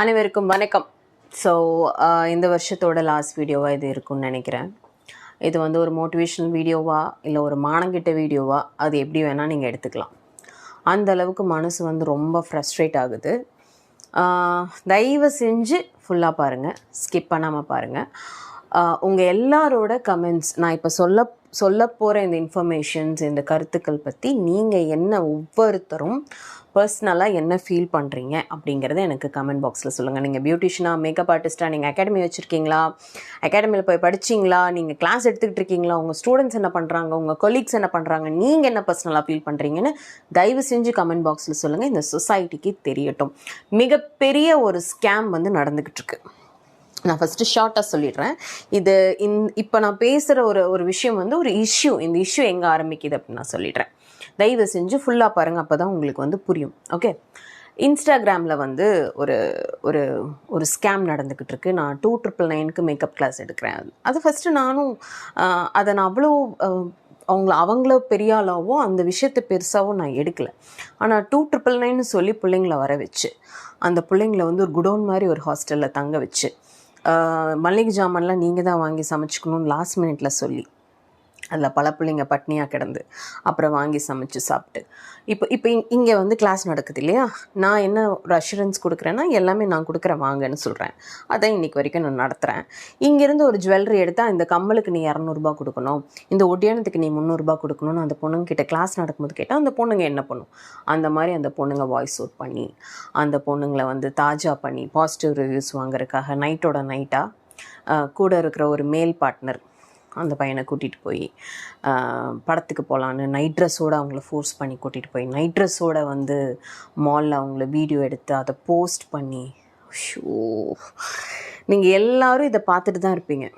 அனைவருக்கும் வணக்கம். So uh, இந்த வருஷத்தோட லாஸ்ட் வீடியோவாக இது இருக்கும்னு நினைக்கிறேன். இது வந்து ஒரு மோட்டிவேஷனல் வீடியோவா இல்லை ஒரு மானங்கிட்ட வீடியோவா அது எப்படி வேணால் நீங்கள் எடுத்துக்கலாம். அந்த அளவுக்கு மனசு வந்து ரொம்ப ஃப்ரஸ்ட்ரேட் ஆகுது. Uh, தயவு செஞ்சு ஃபுல்லாக பாருங்கள் ஸ்கிப் பண்ணாமல் பாருங்கள் uh, உங்கள் எல்லாரோட கமெண்ட்ஸ் நான் இப்போ சொல்ல சொல்ல போகிற இந்த இன்ஃபர்மேஷன்ஸ் இந்த கருத்துக்கள் பற்றி நீங்கள் என்ன ஒவ்வொருத்தரும் பர்சனலாக என்ன ஃபீல் பண்ணுறீங்க அப்படிங்கிறத எனக்கு கமெண்ட் பாக்ஸில் சொல்லுங்கள் நீங்கள் பியூட்டிஷியனாக மேக்கப் ஆர்டிஸ்ட்டாக நீங்கள் அகாடமி வச்சுருக்கீங்களா? அகாடமியில் போய் படிச்சிங்களா? நீங்கள் கிளாஸ் எடுத்துக்கிட்டு இருக்கீங்களா? உங்கள் ஸ்டூடெண்ட்ஸ் என்ன பண்ணுறாங்க உங்கள் கொலீக்ஸ் என்ன பண்ணுறாங்க நீங்கள் என்ன பர்சனலாக ஃபீல் பண்ணுறீங்கன்னு தயவு செஞ்சு கமெண்ட் பாக்ஸில் சொல்லுங்கள் இந்த சொசைட்டிக்கு தெரியட்டும். மிகப்பெரிய ஒரு ஸ்கேம் வந்து நடந்துக்கிட்டு இருக்கு. நான் ஃபஸ்ட்டு ஷார்ட்டாக சொல்லிடுறேன். இது இந் இப்போ நான் பேசுகிற ஒரு ஒரு விஷயம் வந்து ஒரு இஷ்யூ இந்த இஷ்யூ எங்கே ஆரம்பிக்குது அப்படின்னு நான் சொல்லிடுறேன். தயவு செஞ்சு ஃபுல்லாக பாருங்கள் அப்போ தான் உங்களுக்கு வந்து புரியும். ஓகே இன்ஸ்டாகிராமில் வந்து ஒரு ஒரு ஒரு ஸ்கேம் நடந்துக்கிட்டு இருக்கு. நான் டூ ட்ரிபிள் நைனுக்கு மேக்கப் கிளாஸ் எடுக்கிறேன். அது ஃபஸ்ட்டு நானும் அதை நான் அவ்வளோ அவங்கள அவங்கள பெரிய ஆளாவோ அந்த விஷயத்தை பெருசாகவும் நான் எடுக்கல. ஆனால் டூ ட்ரிபிள் நைன்னு சொல்லி பிள்ளைங்கள வர வச்சு அந்த பிள்ளைங்கள வந்து ஒரு குடோன் மாதிரி ஒரு ஹாஸ்டலில் தங்க வச்சு மளிகை ஜாமான்லாம் நீங்கள் தான் வாங்கி சமைச்சிக்கணும்னு லாஸ்ட் மினிட்ல சொல்லி அதில் பல பிள்ளைங்க பட்னியாக கிடந்து அப்புறம் வாங்கி சமைச்சு சாப்பிட்டு. இப்போ இப்போ இங்கே வந்து கிளாஸ் நடக்குது இல்லையா? நான் என்ன ஒரு அஷூரன்ஸ் கொடுக்குறேன்னா எல்லாமே நான் கொடுக்குறேன் வாங்கன்னு சொல்கிறேன் அதான் இன்னைக்கு வரைக்கும் நான் நடத்துகிறேன் இங்கேருந்து ஒரு ஜுவல்லரி எடுத்தால் இந்த கம்மலுக்கு நீ இரநூறுபா கொடுக்கணும். இந்த ஒட்டியானத்துக்கு நீ முந்நூறுரூபா கொடுக்கணும்னு அந்த பொண்ணுங்க கிட்ட கிளாஸ் நடக்கும்போது கேட்டால் அந்த பொண்ணுங்க என்ன பண்ணும்? அந்த மாதிரி அந்த பொண்ணுங்க வாய்ஸ் அவுட் பண்ணி அந்த பொண்ணுங்களை வந்து தாஜா பண்ணி பாசிட்டிவ் ரிவ்யூஸ் வாங்குறதுக்காக நைட்டோட நைட்டாக கூட இருக்கிற ஒரு மேல் பார்ட்னர் அந்த பையனை கூட்டிகிட்டு போய் படத்துக்கு போகலான்னு நைட் ட்ரெஸ்ஸோடு அவங்கள ஃபோர்ஸ் பண்ணி கூட்டிகிட்டு போய். நைட் ட்ரெஸ்ஸோட வந்து மாலில் அவங்கள வீடியோ எடுத்து அதை போஸ்ட் பண்ணி ஷோ நீங்கள் எல்லாரும் இதை பார்த்துட்டு தான் இருப்பீங்க.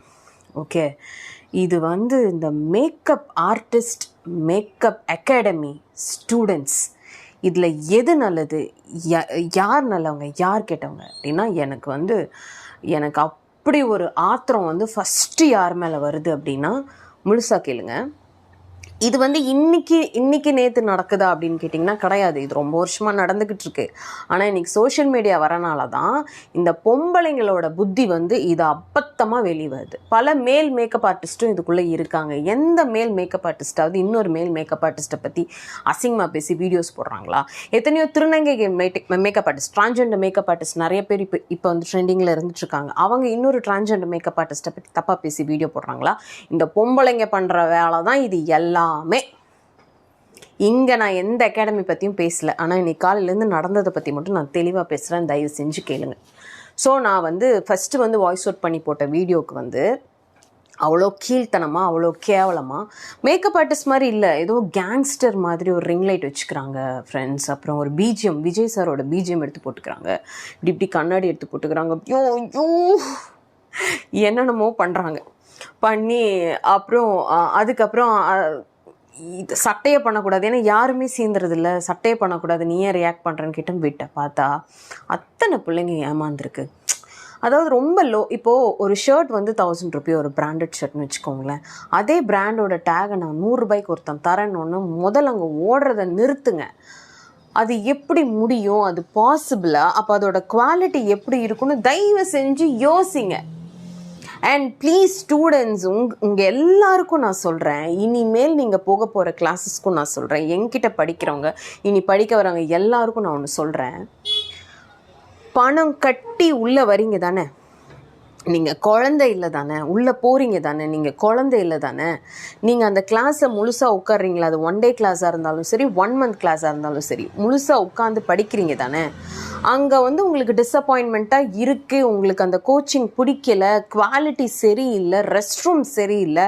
ஓகே இது வந்து இந்த makeup artist makeup academy students இதில் எது நல்லது? யா- யார் நல்லவங்க? யார் கெட்டவங்க? அப்படின்னா எனக்கு வந்து எனக்கு அப் அப்படி ஒரு ஆத்திரம் வந்து ஃபஸ்ட்டு யார் மேலே வருது அப்படின்னா முழுசாக கேளுங்க. இது வந்து இன்னைக்கு இன்னைக்கு நேற்று நடக்குதா அப்படின்னு கேட்டிங்கன்னா கிடையாது. இது ரொம்ப வருஷமாக நடந்துக்கிட்டு இருக்கு. ஆனால் இன்னைக்கு சோஷியல் மீடியா வரனால தான் இந்த பொம்பளைங்களோட புத்தி வந்து இது அப்பத்தமாக வெளிவருது பல மேல் மேக்கப் ஆர்டிஸ்ட்டும் இதுக்குள்ளே இருக்காங்க. எந்த மேல் மேக்கப் ஆர்டிஸ்டாவது இன்னொரு மேல் மேக்கப் ஆர்டிஸ்ட்டை பற்றி அசிங்கமாக பேசி வீடியோஸ் போடுறாங்களா? எத்தனையோ திருநங்கை makeup artist transgender makeup artist நிறைய பேர் இப்போ இப்போ வந்து ட்ரெண்டிங்கில் இருந்துட்டு இருக்காங்க. அவங்க இன்னொரு டிரான்ஜெண்டர் மேக்கப் ஆர்டிஸ்ட்டை பற்றி தப்பாக பேசி வீடியோ போடுறாங்களா? இந்த பொம்பளைங்க பண்ணுற வேலை தான் இது எல்லாமே. இங்கே நான் எந்த அகாடமி பற்றியும் பேசலை. ஆனால் இன்னைக்கு காலையிலேருந்து நடந்ததை பற்றி மட்டும் நான் தெளிவாக பேசுகிறேன் தயவு செஞ்சு கேளுங்க. ஸோ நான் வந்து ஃபஸ்ட்டு வந்து வாய்ஸ் அவுட் பண்ணி போட்ட வீடியோவுக்கு வந்து அவ்வளோ கீழ்த்தனமாக அவ்வளோ கேவலமாக மேக்கப் ஆர்டிஸ்ட் மாதிரி இல்லை. ஏதோ கேங்ஸ்டர் மாதிரி ஒரு ரிங் லைட் வச்சுக்கிறாங்க ஃப்ரெண்ட்ஸ் அப்புறம் ஒரு பிஜிஎம் விஜய் சாரோட பிஜிஎம் எடுத்து போட்டுக்கிறாங்க. இப்படி இப்படி கண்ணாடி எடுத்து போட்டுக்கிறாங்க. ஐயோ ஐயோ. என்னென்னமோ பண்ணுறாங்க பண்ணி அப்புறம் அதுக்கப்புறம் இது சட்டையை பண்ணக்கூடாது. ஏன்னா யாருமே சேர்ந்துறது இல்லை சட்டையை பண்ணக்கூடாது. நீ ஏன் ரியாக்ட் பண்ணுறேன்னு கிட்டே விட்ட. பார்த்தா அத்தனை பிள்ளைங்க ஏமாந்துருக்கு. அதாவது ரொம்ப லோ இப்போது ஒரு ஷர்ட் வந்து தௌசண்ட் ருபி ஒரு பிராண்டட் ஷர்ட்னு வச்சுக்கோங்களேன். அதே பிராண்டோட டேகை நான் நூறுரூபாய்க்கு ஒருத்தன் தரேன்னு ஒன்று முதல்ல அங்கே ஓடுறத நிறுத்துங்க. அது எப்படி முடியும்? அது பாசிபிளா அப்போ அதோட குவாலிட்டி எப்படி இருக்குன்னு தயவு செஞ்சு யோசிங்க. அண்ட் ப்ளீஸ் ஸ்டூடெண்ட்ஸ் உங் உங்கள் எல்லாருக்கும் நான் சொல்கிறேன் இனிமேல் நீங்கள் போக போகிற கிளாஸஸ்க்கும் நான் சொல்கிறேன் என்கிட்ட படிக்கிறவங்க இனி படிக்க வரவங்க எல்லாருக்கும் நான் ஒன்று சொல்கிறேன் பணம் கட்டி உள்ளே வரீங்க தானே? நீங்கள் குழந்தை இல்லை தானே? உள்ளே போகிறீங்க தானே? நீங்கள் குழந்தை இல்லை தானே? நீங்கள் அந்த கிளாஸை முழுசாக உட்காடுறீங்களா அது ஒன் டே கிளாஸாக இருந்தாலும் சரி ஒன் மந்த் கிளாஸாக இருந்தாலும் சரி முழுசாக உட்காந்து படிக்கிறீங்க தானே? அங்கே வந்து உங்களுக்கு டிஸப்பாயின்மெண்ட்டாக இருக்குது உங்களுக்கு அந்த கோச்சிங் பிடிக்கல. குவாலிட்டி சரியில்லை. ரெஸ்ட் ரூம் சரியில்லை.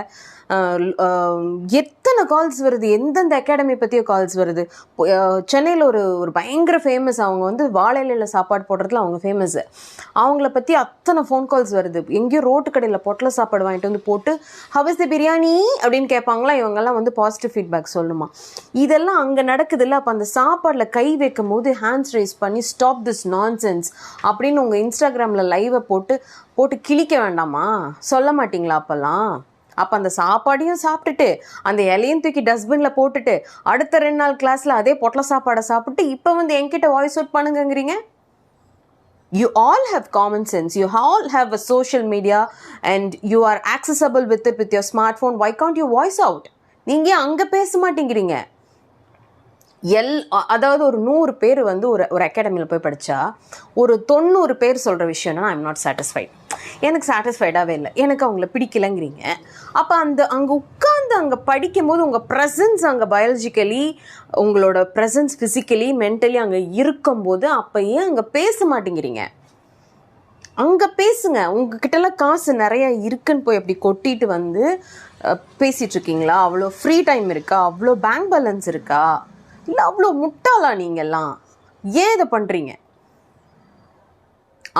எத்தனை கால்ஸ் வருது? எந்தெந்த அகாடமி பற்றியோ கால்ஸ் வருது. சென்னையில் ஒரு ஒரு பயங்கர ஃபேமஸ் அவங்க வந்து வாழையில சாப்பாடு போடுறதுல அவங்க ஃபேமஸ் அவங்கள பற்றி அத்தனை ஃபோன் கால்ஸ் வருது. எங்கேயோ ரோட்டு கடையில் பொட்டல சாப்பாடு வாங்கிட்டு வந்து போட்டு ஹவஸ் தி பிரியாணி அப்படின்னு கேட்பாங்களா? இவங்கெல்லாம் வந்து பாசிட்டிவ் ஃபீட்பேக் சொல்லணுமா? இதெல்லாம் அங்கே நடக்குதுல்ல. அப்போ அந்த சாப்பாடில் கை வைக்கும் போது ஹேண்ட்ஸ் ரைஸ் பண்ணி ஸ்டாப் திஸ் நான் சென்ஸ் அப்படின்னு உங்கள் இன்ஸ்டாகிராமில் லைவை போட்டு போட்டு கிழிக்க வேண்டாமா? சொல்ல மாட்டிங்களா அப்போல்லாம்? அப்போ அந்த சாப்பாடையும் சாப்பிட்டுட்டு அந்த இலையும் தூக்கி டஸ்ட்பினில் போட்டுட்டு அடுத்த ரெண்டு நாள் கிளாஸில் அதே பொட்டல சாப்பாடை சாப்பிட்டு இப்போ வந்து என்கிட்ட வாய்ஸ் அவுட் பண்ணுங்கங்கிறீங்க? You all have common sense. You all have a social media and you are accessible with it with your smartphone. Why can't you voice out? நீங்கள் ஏன் பேச மாட்டேங்கிறீங்க? எல் அதாவது ஒரு நூறு பேர் வந்து ஒரு ஒரு அகாடமியில் போய் படித்தா ஒரு தொண்ணூறு பேர் சொல்கிற விஷயம்னா ஐம் நாட் சாட்டிஸ்ஃபைட் எனக்கு சாட்டிஸ்ஃபைடாகவே இல்லை. எனக்கு அவங்கள பிடிக்கலங்கிறீங்க. அப்போ அந்த அங்கே உட்காந்து அங்கே படிக்கும்போது உங்கள் ப்ரெசன்ஸ் அங்கே பயாலஜிக்கலி உங்களோட ப்ரெசன்ஸ் ஃபிசிக்கலி மென்டலி அங்கே இருக்கும்போது அப்போ ஏன் அங்கே பேச மாட்டேங்கிறீங்க. அங்கே பேசுங்க. உங்ககிட்டலாம் காசு நிறையா இருக்குன்னு போய் அப்படி கொட்டிட்டு வந்து பேசிகிட்ருக்கீங்களா அவ்வளோ ஃப்ரீ டைம் இருக்கா? அவ்வளோ பேங்க் பேலன்ஸ் இருக்கா? இல்லை அவ்வளோ முட்டாளா நீங்கள்லாம் ஏன் இதை பண்ணுறீங்க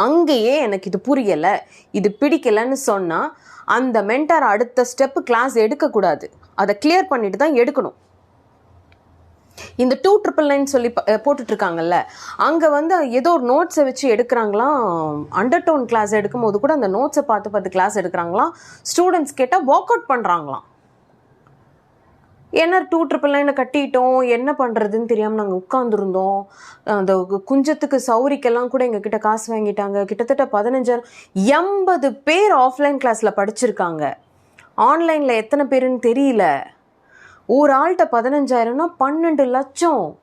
அங்கேயே எனக்கு இது புரியலை இது பிடிக்கலைன்னு சொன்னால் அந்த மென்டார் அடுத்த ஸ்டெப்பு கிளாஸ் எடுக்கக்கூடாது அதை கிளியர் பண்ணிட்டு தான் எடுக்கணும். இந்த டூ ட்ரிபிள் நைன் சொல்லி ப- போட்டுட்டு இருக்காங்கல்ல அங்கே வந்து ஏதோ ஒரு நோட்ஸை வச்சு எடுக்கிறாங்களாம். அண்டர் டோன் கிளாஸ் எடுக்கும்போது கூட அந்த நோட்ஸை பார்த்து பார்த்து கிளாஸ் எடுக்கிறாங்களாம். ஸ்டூடெண்ட்ஸ் கேட்டால் ஒர்க் அவுட் பண்ணுறாங்களாம் ஏன்னா டூ ட்ரிபிள் நைனை கட்டிட்டோம் என்ன பண்ணுறதுன்னு தெரியாமல் நாங்கள் உட்காந்துருந்தோம் அந்த கு- குஞ்சத்துக்கு சௌரிக்கெல்லாம் கூட எங்ககிட்ட காசு வாங்கிட்டாங்க. கிட்டத்தட்ட பதினஞ்சாயிரம் எண்பது பேர் ஆஃப்லைன் கிளாஸில் படிச்சிருக்காங்க. ஆன்லைனில் எத்தனை பேருன்னு தெரியல. ஒரு ஆள்கிட்ட பதினஞ்சாயிரம்னா பன்னெண்டு லட்சம்.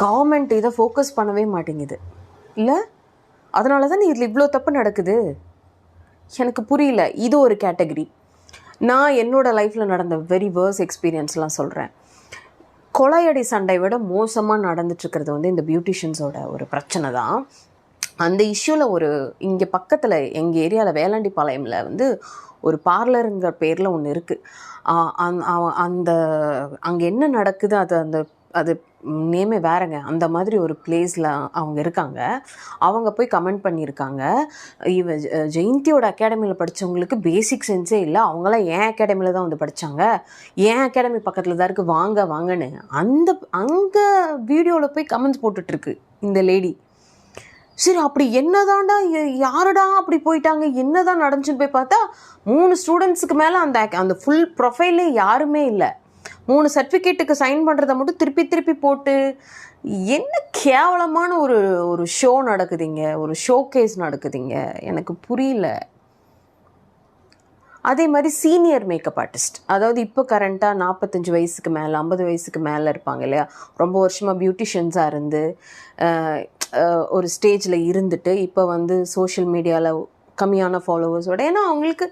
கவர்மெண்ட் இதை ஃபோக்கஸ் பண்ணவே மாட்டேங்குது. இல்லை? அதனால தான் இதில் இவ்வளோ தப்பு நடக்குது? எனக்கு புரியல. இது ஒரு கேட்டகரி நான் என்னோடய லைஃப்பில் நடந்த வெரி வேர்ஸ் எக்ஸ்பீரியன்ஸ்லாம் சொல்கிறேன் கொலையடி சண்டை விட மோசமாக நடந்துட்டுருக்கிறது வந்து இந்த பியூட்டிஷியன்ஸோட ஒரு பிரச்சனை தான். அந்த இஷ்யூவில் ஒரு இங்கே பக்கத்தில் எங்கள் ஏரியாவில் வேளாண்டிப்பாளையமில் வந்து ஒரு பார்லருங்கிற பேரில் ஒன்று இருக்குது அந்த அங்கே என்ன நடக்குது அது அந்த அது நேமே வேறங்க. அந்த மாதிரி ஒரு பிளேஸில் அவங்க இருக்காங்க. அவங்க போய் கமெண்ட் பண்ணியிருக்காங்க. இவ ஜெ- ஜெயந்தியோட அகாடமியில் படித்தவங்களுக்கு பேசிக் சென்ஸே இல்லை. அவங்களாம் என் அகாடமியில் தான் வந்து படித்தாங்க என் அகாடமி பக்கத்தில் தான் இருக்குது வாங்க வாங்கன்னு. அந்த அங்கே வீடியோவில் போய் கமெண்ட்ஸ் போட்டுட்ருக்கு இந்த லேடி சரி அப்படி என்னதான்டா யாருடா அப்படி போயிட்டாங்க? என்னதான் நடந்துச்சுன்னு போய் பார்த்தா மூணு ஸ்டூடெண்ட்ஸுக்கு மேலே அந்த அந்த ஃபுல் ப்ரொஃபைலே யாருமே இல்லை. மூணு சர்டிஃபிகேட்டுக்கு சைன் பண்ணுறத மட்டும் திருப்பி திருப்பி போட்டு என்ன கேவலமான ஒரு ஒரு ஷோ நடக்குதுங்க. ஒரு ஷோ கேஸ் நடக்குதுங்க. எனக்கு புரியல. அதே மாதிரி சீனியர் மேக்கப் ஆர்டிஸ்ட் அதாவது இப்போ கரண்ட்டாக நாற்பத்தஞ்சு வயசுக்கு மேலே ஐம்பது வயசுக்கு மேலே இருப்பாங்க இல்லையா? ரொம்ப வருஷமாக பியூட்டிஷியன்ஸாக இருந்து ஒரு ஸ்டேஜில் இருந்துட்டு இப்போ வந்து சோஷியல் மீடியாவில் கம்மியான ஃபாலோவர்ஸோட ஏன்னா அவங்களுக்கு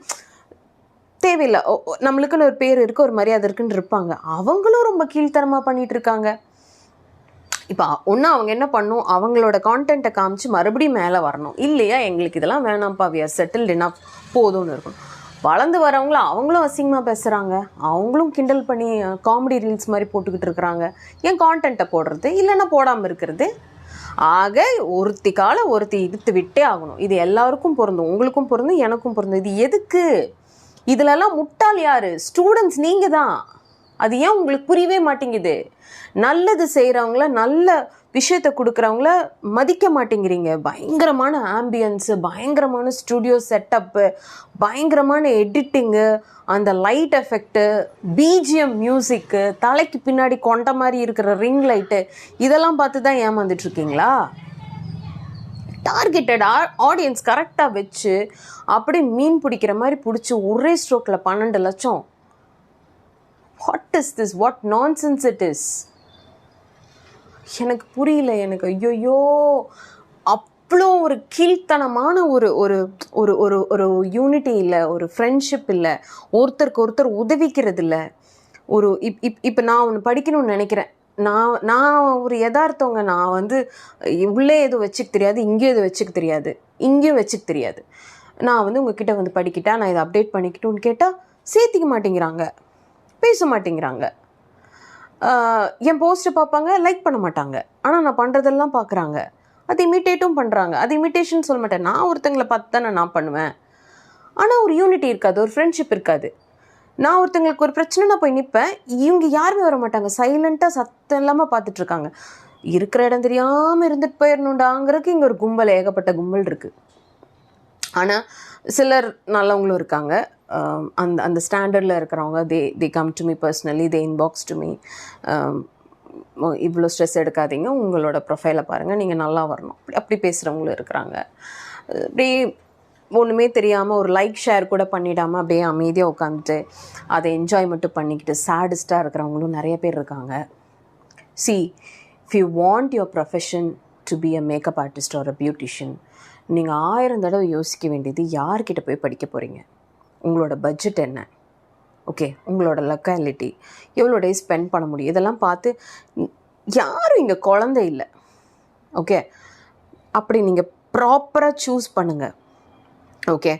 தேவையில்லை. ஓ, நம்மளுக்குன்னு ஒரு பேர் இருக்குது ஒரு மரியாதை இருக்குன்னு இருப்பாங்க. அவங்களும் ரொம்ப கீழ்த்தரமாக பண்ணிட்டு இருக்காங்க. இப்போ ஒன்று அவங்க என்ன பண்ணும்? அவங்களோட கான்டென்ட்டை காமிச்சு மறுபடியும் மேலே வரணும். இல்லையா? எங்களுக்கு இதெல்லாம் வேணாம்ப்பா வி ஆர் செட்டில்டு enough. போதும்னு இருக்கணும். வளர்ந்து வரவங்கள அவங்களும் அசிங்கமாக பேசுகிறாங்க அவங்களும் கிண்டல் பண்ணி காமெடி ரீல்ஸ் மாதிரி போட்டுக்கிட்டு இருக்கிறாங்க. ஏன் கான்டென்ட்டை போடுறது இல்லைன்னா போடாமல் இருக்கிறது. ஆக ஒருத்தி கால ஒருத்தி இழுத்து விட்டே ஆகணும். இது எல்லாருக்கும் பொருந்தும். உங்களுக்கும் பொருந்தும் எனக்கும் பொருந்தும். இது எதுக்கு? இதுலலாம் முட்டாள் யாரு? ஸ்டூடெண்ட்ஸ் நீங்கள் தான் அது ஏன் உங்களுக்கு புரியவே மாட்டேங்குது? நல்லது செய்கிறவங்கள நல்ல விஷயத்தை கொடுக்குறவங்கள மதிக்க மாட்டேங்கிறீங்க. பயங்கரமான ஆம்பியன்ஸு பயங்கரமான ஸ்டுடியோ செட்டப்பு பயங்கரமான எடிட்டிங்கு அந்த லைட் எஃபெக்ட்டு பிஜிஎம் மியூசிக்கு தலைக்கு பின்னாடி கொண்ட மாதிரி இருக்கிற ரிங் லைட்டு இதெல்லாம் பார்த்து தான் ஏமாந்துட்டுருக்கீங்களா டார்கெட்டட் ஆடியன்ஸ் கரெக்டாக வச்சு அப்படியே மீன் பிடிக்கிற மாதிரி பிடிச்சி ஒரே ஸ்ட்ரோக்கில் பன்னெண்டு லட்சம். What is this what nonsense it is எனக்கு புரியல எனக்கு ஐயோயோ. அவ்வளோ ஒரு கீழ்த்தனமான ஒரு ஒரு ஒரு ஒரு ஒரு யூனிட்டி இல்லை ஒரு ஃப்ரெண்ட்ஷிப் இல்லை. ஒருத்தருக்கு ஒருத்தர் உதவிக்கிறது இல்லை ஒரு இப் இப் இப்போ நான் ஒன்று படிக்கணும்னு நினைக்கிறேன். நான் நான் ஒரு யதார்த்தவங்க நான் வந்து உள்ளே எதுவும் வச்சுக்க தெரியாது இங்கேயும் எதுவும் வச்சுக்க தெரியாது இங்கேயும் வச்சுக்க தெரியாது. நான் வந்து உங்ககிட்ட வந்து படிக்கிட்டா நான் இதை அப்டேட் பண்ணிக்கிட்டோன்னு கேட்டால் சேர்த்திக்க மாட்டேங்கிறாங்க. பேச மாட்டேங்கிறாங்க. என் போஸ்ட்டை பார்ப்பாங்க லைக் பண்ண மாட்டாங்க. ஆனால் நான் பண்ணுறதெல்லாம் பார்க்குறாங்க. அது இமிட்டேட்டும் பண்ணுறாங்க அது இமிட்டேஷன் சொல்ல மாட்டேன். நான் ஒருத்தங்களை பார்த்து தானே நான் பண்ணுவேன். ஆனால் ஒரு யூனிட்டி இருக்காது ஒரு ஃப்ரெண்ட்ஷிப் இருக்காது. நான் ஒருத்தங்களுக்கு ஒரு பிரச்சனை போய் நிற்பேன் இவங்க யாருமே வர மாட்டாங்க. சைலண்ட்டாக சத்தம் இல்லாமல் பார்த்துட்ருக்காங்க இருக்கிற இடம் தெரியாமல் இருந்துட்டு போயிடணுண்டாங்கிறதுக்கு இங்கே ஒரு கும்பல் ஏகப்பட்ட கும்பல் இருக்குது ஆனால் சிலர் நல்லவங்களும் இருக்காங்க. அந்த அந்த ஸ்டாண்டர்டில் இருக்கிறவங்க they they come to me personally they inbox to me இவ்வளோ ஸ்ட்ரெஸ் எடுக்காதீங்க. உங்களோட ப்ரொஃபைலை பாருங்கள் நீங்கள் நல்லா வரணும். அப்படி அப்படி பேசுகிறவங்களும் இருக்கிறாங்க. அப்படியே ஒன்றுமே தெரியாமல் ஒரு லைக் ஷேர் கூட பண்ணிடாமல் அப்படியே அமைதியாக உட்காந்துட்டு அதை என்ஜாய் மட்டும் பண்ணிக்கிட்டு சேடஸ்ட்டாக இருக்கிறவங்களும் நிறைய பேர் இருக்காங்க. See if you want your profession to be a makeup artist ஒரு பியூட்டிஷியன் நீங்கள் ஆயிரம் தடவை யோசிக்க வேண்டியது யார்கிட்ட போய் படிக்க போகிறீங்க உங்களோட பட்ஜெட் என்ன? ஓகே உங்களோட லொக்காலிட்டி எவ்வளோ டேஸ் ஸ்பெண்ட் பண்ண முடியும்? இதெல்லாம் பார்த்து யாரும் இங்கே குழந்தை இல்லை. ஓகே அப்படி நீங்கள் ப்ராப்பராக சூஸ் பண்ணுங்கள் ஓகே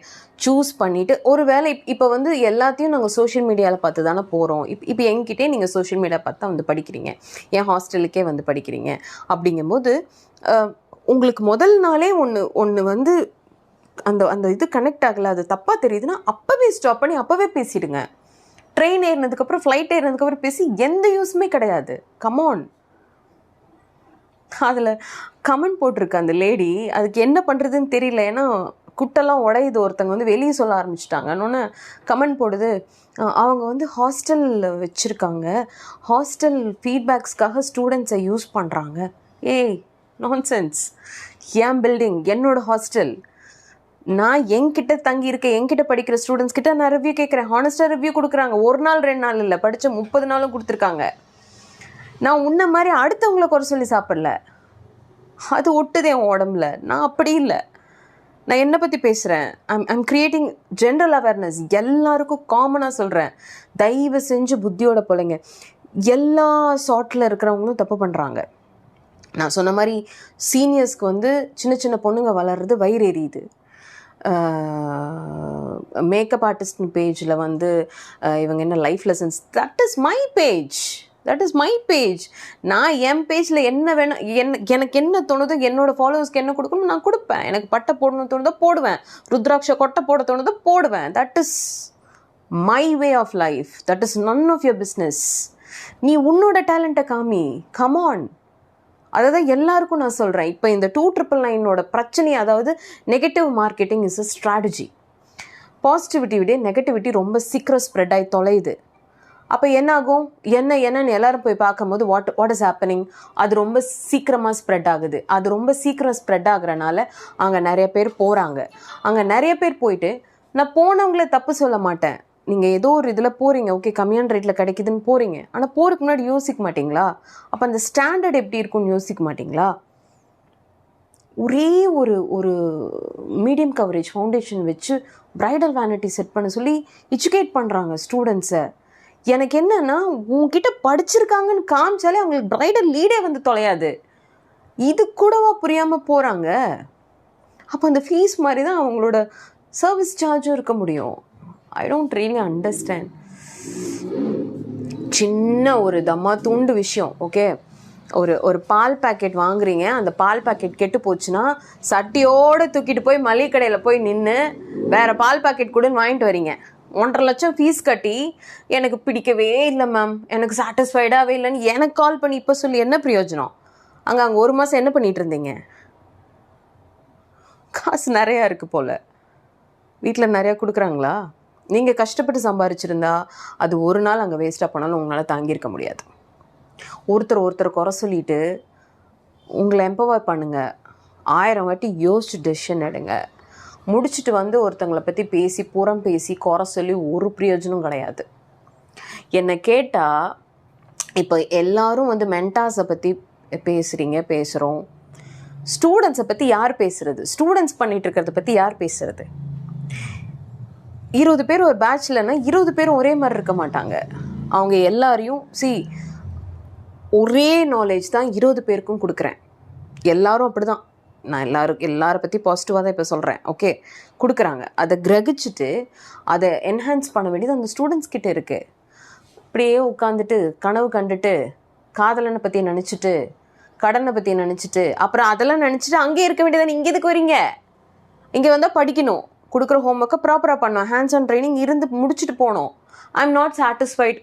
சூஸ் பண்ணிவிட்டு ஒரு வேளை இப்போ வந்து எல்லாத்தையும் நாங்கள் சோஷியல் மீடியாவில் பார்த்து தானே போகிறோம் இப் இப்போ எங்கிட்டே நீங்கள் சோஷியல் மீடியா பார்த்து தான் வந்து படிக்கிறீங்க. என் ஹாஸ்டலுக்கே வந்து படிக்கிறீங்க. அப்படிங்கும்போது உங்களுக்கு முதல் நாளே ஒன்று ஒன்று வந்து அந்த அந்த இது கனெக்ட் ஆகலை அது தப்பாக தெரியுதுன்னா அப்போவே ஸ்டாப் பண்ணி அப்போவே பேசிடுங்க. ட்ரெயின் ஏறினதுக்கப்புறம் ஃப்ளைட் ஏறினதுக்கப்புறம் பேசி எந்த யூஸுமே கிடையாது. கமான் அதில் கமெண்ட் போட்டிருக்கு அந்த லேடி அதுக்கு என்ன பண்ணுறதுன்னு தெரியல. ஏன்னா குட்டெல்லாம் உடையுது ஒருத்தங்க வந்து வெளியே சொல்ல ஆரம்பிச்சிட்டாங்க. இன்னொன்று கமெண்ட் போடுது அவங்க வந்து ஹாஸ்டலில் வச்சுருக்காங்க. ஹாஸ்டல் ஃபீட்பேக்ஸ்க்காக ஸ்டூடெண்ட்ஸை யூஸ் பண்ணுறாங்க ஏய் நான்சென்ஸ் என் பில்டிங் என்னோடய ஹாஸ்டல் நான் என்கிட்ட தங்கி என்கிட்ட படிக்கிற ஸ்டூடெண்ட்ஸ் கிட்ட நான் ரிவ்யூ கேட்குறேன் ஹானஸ்டாக ரிவ்யூ கொடுக்குறாங்க. ஒரு நாள் ரெண்டு நாள் இல்லை. படித்த முப்பது நாளும் கொடுத்துருக்காங்க. நான் உன்ன மாதிரி அடுத்தவங்களை குறை சொல்லி சாப்பிடல. அது ஒட்டுதே என் உடம்புல. நான் அப்படி இல்லை. நான் என்னை பற்றி பேசுகிறேன் I'm I'm creating general awareness எல்லாருக்கும் காமனாக சொல்கிறேன் தயவு செஞ்சு புத்தியோட பிள்ளைங்க எல்லா சார்ட்டில் இருக்கிறவங்களும் தப்பு பண்ணுறாங்க நான் சொன்ன மாதிரி சீனியர்ஸ்க்கு வந்து சின்ன சின்ன பொண்ணுங்க வளர்றது வயிறு எரியுது. மேக்கப் ஆர்டிஸ்ட் பேஜில் வந்து இவங்க என்ன life lessons that is my page that is my page நான் என் பேஜில் என்ன வேணும் என்ன எனக்கு என்ன தோணுதோ என்னோடய ஃபாலோவர்ஸ்க்கு என்ன கொடுக்கணும் நான் கொடுப்பேன். எனக்கு பட்டை போடணும் தோணுதோ போடுவேன். ருத்ராட்ச கொட்டை போட தோணுதோ போடுவேன். That is my way of life that is none of your business நீ உன்னோட டேலண்ட்டை காமி. கமான் அதை தான் எல்லாருக்கும் நான் சொல்கிறேன் இப்போ இந்த டூ ட்ரிபிள் நைனோட பிரச்சனை அதாவது negative marketing is a strategy positivity விட நெகட்டிவிட்டி ரொம்ப சீக்கிரம் ஸ்ப்ரெட் ஆகி தொலையுது. அப்போ என்ன ஆகும் என்ன என்னன்னு எல்லாரும் போய் பார்க்கும்போது வாட் வாட் இஸ் ஹேப்பனிங் அது ரொம்ப சீக்கிரமாக ஸ்ப்ரெட் ஆகுது. அது ரொம்ப சீக்கிரம் ஸ்ப்ரெட் ஆகுறனால அங்கே நிறைய பேர் போகிறாங்க அங்கே நிறைய பேர் போயிட்டு நான் போனவங்கள தப்பு சொல்ல மாட்டேன். நீங்கள் ஏதோ ஒரு இதில் போகிறீங்க ஓகே கம்மியான ரேட்டில் கிடைக்குதுன்னு போகிறீங்க ஆனால் போகிறதுக்கு முன்னாடி யோசிக்க மாட்டிங்களா? அப்போ அந்த ஸ்டாண்டர்ட் எப்படி இருக்கும்னு யோசிக்க மாட்டிங்களா? ஒரே ஒரு ஒரு மீடியம் கவரேஜ் ஃபவுண்டேஷன் வச்சு ப்ரைடல் வேனிட்டி செட் பண்ண சொல்லி எஜுகேட் பண்ணுறாங்க ஸ்டூடெண்ட்ஸை எனக்கு என்னன்னா உங்ககிட்ட படிச்சிருக்காங்கன்னு காமிச்சாலே அவங்களுக்கு பிரைடல் லீடே வந்து தொலையாது. இது கூடவா புரியாமல் போகிறாங்க அப்போ அந்த ஃபீஸ் மாதிரி தான் அவங்களோட சர்வீஸ் சார்ஜும் இருக்க முடியும். ஐ டோன்ட் ரியலி அண்டர்ஸ்டாண்ட் சின்ன ஒரு தம்மா தூண்டு விஷயம் ஓகே ஒரு ஒரு பால் பாக்கெட் வாங்குறீங்க அந்த பால் பாக்கெட் கெட்டு போச்சுன்னா சட்டியோடு தூக்கிட்டு போய் மளிகை கடையில் போய் நின்று வேற பால் பாக்கெட் கூடன்னு வாங்கிட்டு வரீங்க. ஒன்றரை லட்சம் ஃபீஸ் கட்டி எனக்கு பிடிக்கவே இல்லை மேம் எனக்கு சாட்டிஸ்ஃபைடாகவே இல்லைன்னு எனக்கு கால் பண்ணி இப்போ சொல்லி என்ன பிரயோஜனம்? அங்கே அங்கே ஒரு மாதம் என்ன பண்ணிட்டு இருந்தீங்க? காசு நிறையா இருக்குது போல். வீட்டில் நிறையா கொடுக்குறாங்களா? நீங்கள் கஷ்டப்பட்டு சம்பாரிச்சிருந்தா அது ஒரு நாள் அங்கே வேஸ்ட்டாக போனாலும் உங்களால் தாங்கியிருக்க முடியாது. ஒருத்தர் ஒருத்தர் குறை சொல்லிட்டு உங்களை எம்பவர் பண்ணுங்கள் ஆயிரம் வாட்டி யோசிச்சு டெசிஷன் எடுங்க. முடிச்சுட்டு வந்து ஒருத்தங்களை பற்றி பேசி புறம் பேசி குறை சொல்லி ஒரு பிரயோஜனம் கிடையாது. என்னை கேட்டால் இப்போ எல்லாரும் வந்து மென்டாஸை பற்றி பேசுகிறீங்க பேசுகிறோம் ஸ்டூடெண்ட்ஸை பற்றி யார் பேசுகிறது ஸ்டூடெண்ட்ஸ் பண்ணிகிட்டு இருக்கிறத பற்றி யார் பேசுறது? இருபது பேர் ஒரு பேட்ச்லன்னா இருபது பேரும் ஒரே மாதிரி இருக்க மாட்டாங்க. அவங்க எல்லாரையும் சி ஒரே நாலேஜ் தான் இருபது பேருக்கும் கொடுக்குறேன். எல்லாரும் அப்படி தான் நான் எல்லாரும் எல்லாரை பற்றி பாசிட்டிவாக தான் இப்போ சொல்கிறேன் ஓகே கொடுக்குறாங்க. அதை கிரகிச்சிட்டு அதை என்ஹான்ஸ் பண்ண வேண்டியது அந்த ஸ்டூடெண்ட்ஸ் கிட்ட இருக்குது அப்படியே உட்காந்துட்டு கனவு கண்டுட்டு காதலனை பற்றி நினச்சிட்டு கடனை பற்றி நினச்சிட்டு அப்புறம் அதெல்லாம் நினச்சிட்டு அங்கே இருக்க வேண்டியதானே இங்கே எதுக்கு வரீங்க? இங்கே வந்தால் படிக்கணும். கொடுக்குற ஹோம் ஒர்க்கை ப்ராப்பராக பண்ணோம் ஹேண்ட்ஸ் ஆன் ட்ரைனிங் இருந்து முடிச்சுட்டு போனோம் ஐ எம் நாட் சாட்டிஸ்ஃபைட்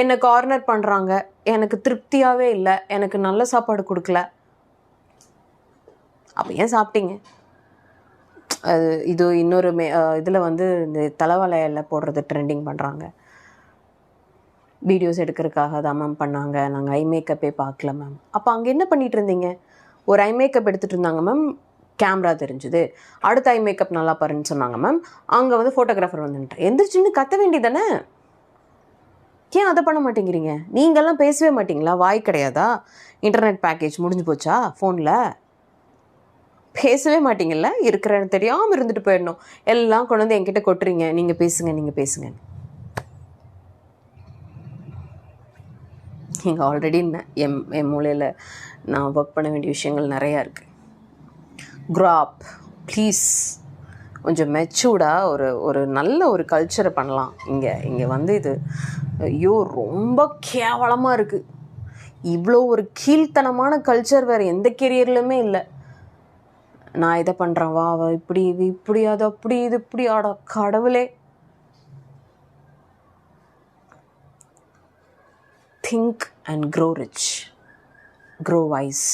என்னை கார்னர் பண்ணுறாங்க எனக்கு திருப்தியாகவே இல்லை. எனக்கு நல்ல சாப்பாடு கொடுக்கல. அப்போ ஏன் சாப்பிட்டீங்க? அது இது இன்னொரு மே இதில் வந்து இந்த தலைவலையில் போடுறது ட்ரெண்டிங் பண்ணுறாங்க வீடியோஸ் எடுக்கிறதுக்காக தான் மேம் பண்ணாங்க. நாங்கள் ஐ மேக்கப்பே பார்க்கல மேம் அப்போ அங்கே என்ன பண்ணிகிட்டு இருந்தீங்க? ஒரு ஐ மேக்கப் எடுத்துகிட்டு இருந்தாங்க மேம் கேமரா தெரிஞ்சுது. அடுத்த ஐ மேக்கப் நல்லா பாருன்னு சொன்னாங்க மேம் அங்கே வந்து ஃபோட்டோகிராஃபர் வந்துட்டார் எந்திரிச்சுன்னு கத்த வேண்டியதானே? ஏன் அதை பண்ண மாட்டேங்கிறீங்க? நீங்கள்லாம் பேசவே மாட்டிங்களா? வாய் கிடையாதா? இன்டர்நெட் பேக்கேஜ் முடிஞ்சு போச்சா? ஃபோனில் பேசவே மாட்டீங்கல்ல? இருக்கிறன்னு தெரியாமல் இருந்துட்டு போயிடணும். எல்லாம் கொண்டு வந்து என்கிட்ட கொட்டுறீங்க. நீங்கள் பேசுங்க நீங்கள் பேசுங்க. நீங்கள் ஆல்ரெடி எம் என் மூலையில் நான் ஒர்க் பண்ண வேண்டிய விஷயங்கள் நிறையா இருக்குது க்ராப் ப்ளீஸ் கொஞ்சம் மெச்சூர்டாக ஒரு ஒரு நல்ல ஒரு கல்ச்சரை பண்ணலாம். இங்கே இங்கே வந்து இது ஐயோ ரொம்ப கேவலமாக இருக்குது இவ்வளோ ஒரு கீழ்த்தனமான கல்ச்சர் வேறு எந்த கெரியர்லையுமே இல்லை. நான் இதை பண்ணுறேன் வா வா இப்படி இது இப்படி அது அப்படி இது இப்படி. ஆட கடவுளே. Think and grow rich grow wise